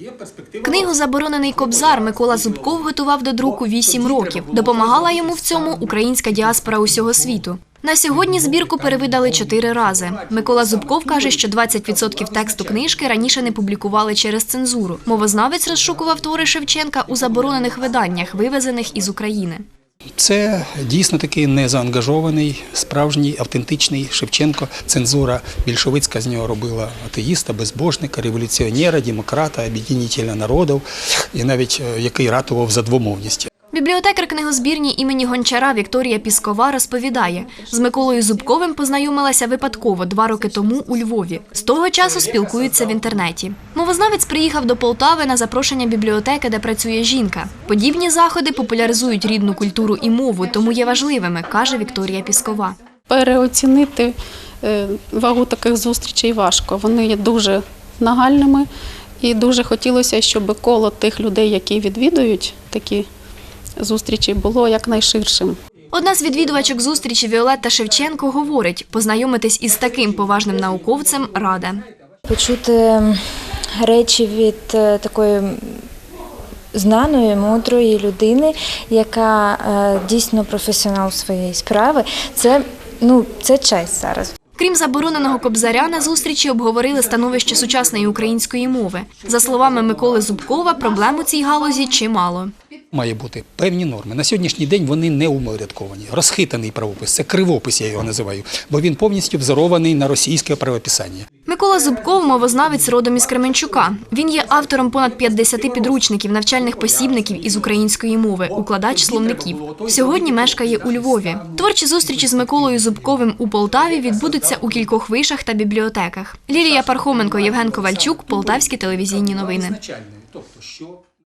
є перспектива. Книгу Заборонений кобзар Микола Зубков готував до друку 8 років. Допомагала йому в цьому українська діаспора усього світу. На сьогодні збірку перевидали чотири рази. Микола Зубков каже, що 20% тексту книжки раніше не публікували через цензуру. Мовознавець розшукував твори Шевченка у заборонених виданнях, вивезених із України. Це дійсно такий незаангажований, справжній, автентичний Шевченко. Цензура більшовицька з нього робила атеїста, безбожника, революціонера, демократа, об'єднітеля народів і навіть е, який ратував за двомовність. Бібліотекар книгозбірні імені Гончара Вікторія Піскова розповідає, з Миколою Зубковим познайомилася випадково два роки тому у Львові. З того часу спілкуються в інтернеті. Мовознавець приїхав до Полтави на запрошення бібліотеки, де працює жінка. Подібні заходи популяризують рідну культуру і мову, тому є важливими, каже Вікторія Піскова. Переоцінити е, вагу таких зустрічей важко. Вони є дуже нагальними, і дуже хотілося, щоб коло тих людей, які відвідують такі зустрічі, було якнайширшим. Одна з відвідувачок зустрічі Віолетта Шевченко говорить, познайомитись із таким поважним науковцем рада. почути речі від е, такої знаної, мудрої людини, яка е, дійсно професіонал своєї справи. Це ну це честь зараз. Крім забороненого кобзаря, на зустрічі обговорили становище сучасної української мови. За словами Миколи Зубкова, проблем у цій галузі чимало. Має бути певні норми. На сьогоднішній день вони не уморядковані. Розхитаний правопис, це кривопис, я його називаю, бо він повністю взорований на російське правописання. Микола Зубков мовознавець родом із Кременчука. Він є автором понад 50 підручників, навчальних посібників із української мови, укладач словників. Сьогодні мешкає у Львові. Творчі зустрічі з Миколою Зубковим у Полтаві відбудуться у кількох вишах та бібліотеках. Лілія Пархоменко, Євген Ковальчук, Полтавські телевізійні новини. Тобто, що